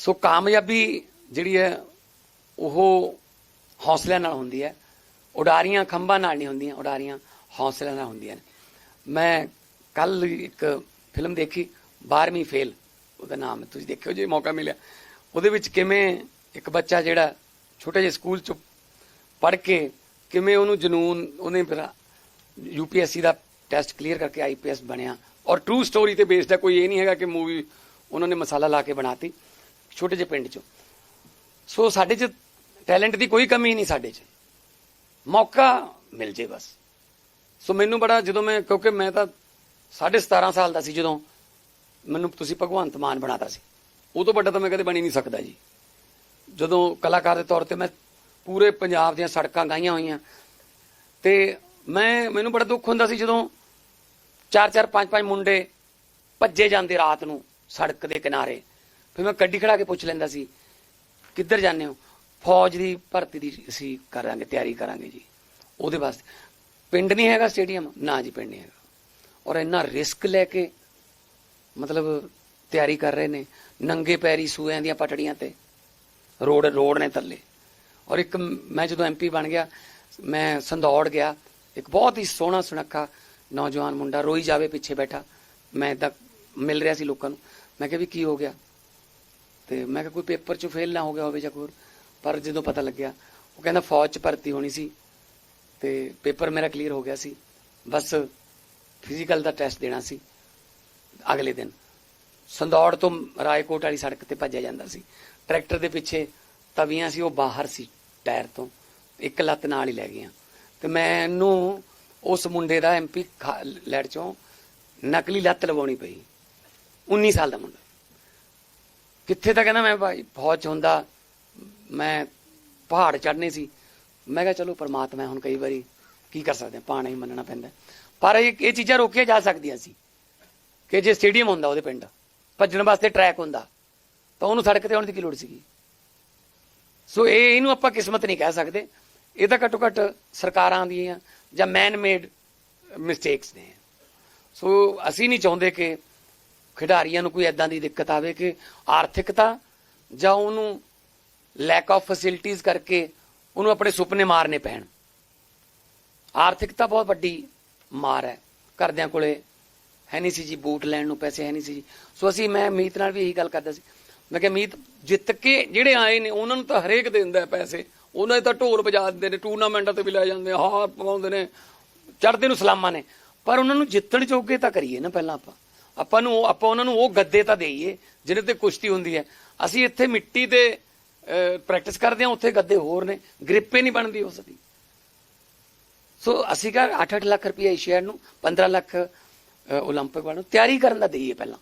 ਸੋ ਕਾਮਯਾਬੀ ਜਿਹੜੀ ਹੈ, ਉਹ ਹੌਸਲਿਆਂ ਨਾਲ ਹੁੰਦੀ ਹੈ। ਉਡਾਰੀਆਂ ਖੰਭਾਂ ਨਾਲ ਨਹੀਂ ਹੁੰਦੀਆਂ, ਉਡਾਰੀਆਂ ਹੌਸਲਿਆਂ ਨਾਲ ਹੁੰਦੀਆਂ ਨੇ। ਮੈਂ ਕੱਲ ਇੱਕ ਫਿਲਮ ਦੇਖੀ 12ਵੀਂ ਫੇਲ, ਉਹਦਾ ਨਾਮ ਹੈ, ਤੁਸੀਂ ਦੇਖਿਓ ਜੇ ਮੌਕਾ ਮਿਲਿਆ। ਉਹਦੇ ਵਿੱਚ ਕਿਵੇਂ ਇੱਕ ਬੱਚਾ ਜਿਹੜਾ ਛੋਟੇ ਜਿਹੇ ਸਕੂਲ ਚ ਪੜ੍ਹ ਕੇ ਕਿਵੇਂ ਉਹਨੂੰ ਜਨੂਨ, ਉਹਨੇ ਫਿਰ ਯੂਪੀਐਸਸੀ ਦਾ ਟੈਸਟ ਕਲੀਅਰ ਕਰਕੇ ਆਈਪੀਐਸ ਬਣਿਆ। ਔਰ ਟਰੂ ਸਟੋਰੀ ਤੇ ਬੇਸਡ ਹੈ, ਕੋਈ ਇਹ ਨਹੀਂ ਹੈਗਾ ਕਿ ਮੂਵੀ ਉਹਨਾਂ ਨੇ ਮਸਾਲਾ ਲਾ ਕੇ ਬਣਾਤੀ। ਛੋਟੇ ਜਿਹੇ ਪਿੰਡ ਚੋਂ। ਸੋ ਸਾਡੇ ਚ ਟੈਲੈਂਟ ਦੀ ਕੋਈ ਕਮੀ ਨਹੀਂ ਸਾਡੇ ਚ। ਮੌਕਾ ਮਿਲ ਜੇ ਬਸ। ਸੋ ਮੈਨੂੰ ਬੜਾ ਜਦੋਂ ਮੈਂ, ਕਿਉਂਕਿ ਮੈਂ ਤਾਂ 17.5 ਸਾਲ ਦਾ ਸੀ ਜਦੋਂ ਮੈਨੂੰ ਤੁਸੀਂ ਭਗਵੰਤ ਮਾਨ ਬਣਾਤਾ ਸੀ। ਉਹ ਤੋਂ ਵੱਡਾ ਤਾਂ ਮੈਂ ਕਦੇ ਬਣੀ ਨਹੀਂ ਸਕਦਾ ਜੀ। ਜਦੋਂ ਕਲਾਕਾਰ ਦੇ ਤੌਰ ਤੇ ਮੈਂ ਪੂਰੇ ਪੰਜਾਬ ਦੀਆਂ ਸੜਕਾਂ ਗਾਈਆਂ ਹੋਈਆਂ। ਤੇ ਮੈਂ, ਮੈਨੂੰ ਬੜਾ ਦੁੱਖ ਹੁੰਦਾ ਸੀ ਜਦੋਂ ਚਾਰ ਚਾਰ ਪੰਜ ਪੰਜ ਮੁੰਡੇ ਭੱਜੇ ਜਾਂਦੇ ਰਾਤ ਨੂੰ ਸੜਕ ਦੇ ਕਿਨਾਰੇ। ਫਿਰ ਮੈਂ ਗੱਡੀ ਖੜਾ ਕੇ ਪੁੱਛ ਲੈਂਦਾ ਸੀ, ਕਿੱਧਰ ਜਾਂਦੇ ਹੋ? ਫੌਜ ਦੀ ਭਰਤੀ ਦੀ ਅਸੀਂ ਕਰਾਂਗੇ, ਤਿਆਰੀ ਕਰਾਂਗੇ ਜੀ। ਉਹਦੇ ਵਾਸਤੇ। ਪਿੰਡ ਨਹੀਂ ਹੈਗਾ ਸਟੇਡੀਅਮ? ਨਾ ਜੀ, ਪਿੰਡ ਨਹੀਂ ਹੈਗਾ। ਔਰ ਇੰਨਾ ਰਿਸਕ ਲੈ ਕੇ ਮਤਲਬ ਤਿਆਰੀ ਕਰ ਰਹੇ ਨੇ, ਨੰਗੇ ਪੈਰੀ ਸੂਆਂ ਦੀਆਂ ਪਟੜੀਆਂ ਤੇ, ਰੋਡ ਰੋਡ ਨੇ ਥੱਲੇ। ਔਰ ਇੱਕ ਮੈਂ ਜਦੋਂ ਐਮਪੀ ਬਣ ਗਿਆ, ਮੈਂ ਸੰਦੌੜ ਗਿਆ, ਇੱਕ ਬਹੁਤ ਹੀ ਸੋਹਣਾ ਸੁਨੱਖਾ ਨੌਜਵਾਨ ਮੁੰਡਾ ਰੋਈ ਜਾਵੇ ਪਿੱਛੇ ਬੈਠਾ, ਮੈਂ ਤਾਂ ਮਿਲ ਰਿਹਾ ਸੀ ਲੋਕਾਂ ਨੂੰ। ਮੈਂ ਕਿਹਾ ਵੀ ਕੀ ਹੋ ਗਿਆ? ਤੇ ਮੈਂ ਕਿਹਾ ਕੋਈ ਪੇਪਰ 'ਚ ਫੇਲ ਨਾ ਹੋ ਗਿਆ ਹੋਵੇ ਜਾਂ ਕੋਈ ਪਰ ਜਦੋਂ ਪਤਾ ਲੱਗਿਆ, ਉਹ ਕਹਿੰਦਾ ਫੌਜ 'ਚ ਭਰਤੀ ਹੋਣੀ ਸੀ ਤੇ ਪੇਪਰ ਮੇਰਾ ਕਲੀਅਰ ਹੋ ਗਿਆ ਸੀ। ਬਸ ਫਿਜ਼ੀਕਲ ਦਾ ਟੈਸਟ ਦੇਣਾ ਸੀ ਅਗਲੇ ਦਿਨ। ਸੰਦੌੜ ਤੋਂ ਰਾਏਕੋਟ ਵਾਲੀ ਸੜਕ ਤੇ ਭੱਜਿਆ ਜਾਂਦਾ ਸੀ। ਟਰੈਕਟਰ ਦੇ ਪਿੱਛੇ ਤਵੀਆਂ ਸੀ, ਉਹ ਬਾਹਰ ਸੀ ਟਾਇਰ ਤੋਂ। ਇੱਕ ਲੱਤ ਨਾਲ ਹੀ ਲੈ ਗਈਆਂ। ਤੇ ਮੈਨੂੰ ਉਸ ਮੁੰਡੇ ਦਾ ਐਮਪੀ ਲੈੜ ਚੋਂ ਨਕਲੀ ਲੱਤ ਲਵਾਉਣੀ ਪਈ। 19 ਸਾਲ ਦਾ ਮੁੰਡਾ। ਕਿੱਥੇ ਤਾਂ ਕਹਿੰਦਾ ਮੈਂ ਭਾਈ ਫੌਜ ਚ ਹੁੰਦਾ, ਮੈਂ ਪਹਾੜ ਚੜ੍ਹਨੇ ਸੀ। ਮੈਂ ਕਿਹਾ ਚਲੋ ਪਰਮਾਤਮਾ ਹੁਣ ਕਈ ਵਾਰੀ ਕੀ ਕਰ ਸਕਦੇ ਹਾਂ ਪਾਣਾ ਹੀ ਮੰਨਣਾ ਪੈਂਦਾ। ਪਰ ਇਹ ਇਹ ਚੀਜ਼ਾਂ ਰੋਕੀਆਂ ਜਾ ਸਕਦੀਆਂ ਸੀ ਕਿ ਜੇ ਸਟੇਡੀਅਮ ਹੁੰਦਾ ਉਹਦੇ ਪਿੰਡ, ਭੱਜਣ ਵਾਸਤੇ ਟਰੈਕ ਹੁੰਦਾ, ਤਾਂ ਉਹਨੂੰ ਸੜਕ ਤੇ ਆਉਣ ਦੀ ਕੀ ਲੋੜ ਸੀਗੀ? ਸੋ ਇਹ, ਇਹਨੂੰ ਆਪਾਂ ਕਿਸਮਤ ਨਹੀਂ ਕਹਿ ਸਕਦੇ। ਇਹ ਤਾਂ ਘੱਟੋ ਘੱਟ ਸਰਕਾਰਾਂ ਦੀਆਂ ਜਾਂ ਮੈਨ ਮੇਡ ਮਿਸਟੇਕਸ ਨੇ। ਸੋ ਅਸੀਂ ਨਹੀਂ ਚਾਹੁੰਦੇ ਕਿ ਖਿਡਾਰੀਆਂ ਨੂੰ ਕੋਈ ਐਦਾਂ ਦੀ ਦਿੱਕਤ ਆਵੇ ਕਿ ਆਰਥਿਕਤਾ ਜਾਂ ਉਹਨੂੰ ਲੈਕ ਆਫ ਫੈਸਿਲਿਟੀਆਂ ਕਰਕੇ ਉਹਨੂੰ ਆਪਣੇ ਸੁਪਨੇ ਮਾਰਨੇ ਪੈਣ। ਆਰਥਿਕਤਾ ਬਹੁਤ ਵੱਡੀ ਮਾਰ ਹੈ। ਘਰਦਿਆਂ ਕੋਲੇ ਹੈ ਨਹੀਂ ਸੀ ਜੀ, ਬੂਟ ਲੈਣ ਨੂੰ ਪੈਸੇ ਹੈ ਨਹੀਂ ਸੀ ਜੀ। ਸੋ ਅਸੀਂ, ਮੈਂ ਮੀਤ ਨਾਲ ਵੀ ਇਹੀ ਗੱਲ ਕਰਦਾ ਸੀ। ਮੈਂ ਕਿਹਾ, ਮੀਤ, ਜਿੱਤ ਕੇ ਜਿਹੜੇ ਆਏ ਨੇ, ਉਹਨਾਂ ਨੂੰ ਤਾਂ ਹਰੇਕ ਦਿੰਦਾ ਪੈਸੇ। ਉਹਨਾਂ ਦੇ ਤਾਂ ਢੋਲ ਵਜਾ ਦਿੰਦੇ ਨੇ, ਟੂਰਨਾਮੈਂਟਾਂ ਤੇ ਵੀ ਲੈ ਜਾਂਦੇ ਹਾਰ ਪਵਾਉਂਦੇ ਨੇ, ਚੜ੍ਹਦੇ ਨੂੰ ਸਲਾਮਾਂ ਨੇ। ਪਰ ਉਹਨਾਂ ਨੂੰ ਜਿੱਤਣ ਜੋਗੇ ਤਾਂ ਕਰੀਏ ਨਾ ਪਹਿਲਾਂ ਆਪਾਂ। ਆਪਾਂ ਨੂੰ ਉਹ- ਆਪਾਂ ਉਹਨਾਂ ਨੂੰ ਉਹ ਗੱਦੇ ਤਾਂ ਦੇਈਏ ਜਿਹਦੇ ਤੇ ਕੁਸ਼ਤੀ ਹੁੰਦੀ ਹੈ ਅਸੀਂ ਇੱਥੇ ਮਿੱਟੀ ਤੇ ਪ੍ਰੈਕਟਿਸ ਕਰਦੇ ਹਾਂ ਉੱਥੇ ਗੱਦੇ ਹੋਰ ਨੇ ਗ੍ਰਿਪੇ ਨਹੀਂ ਬਣਦੀ ਉਸ ਦੀ ਸੋ ਅਸੀਂ ਕਹ 8-8 ਲੱਖ ਰੁਪਏ ਏਸ਼ੀਆ ਨੂੰ 15 ਲੱਖ ਅ, 올림픽 ਵਾਲ ਨੂੰ ਤਿਆਰੀ ਕਰਨ ਦਾ ਦੇਈਏ ਪਹਿਲਾਂ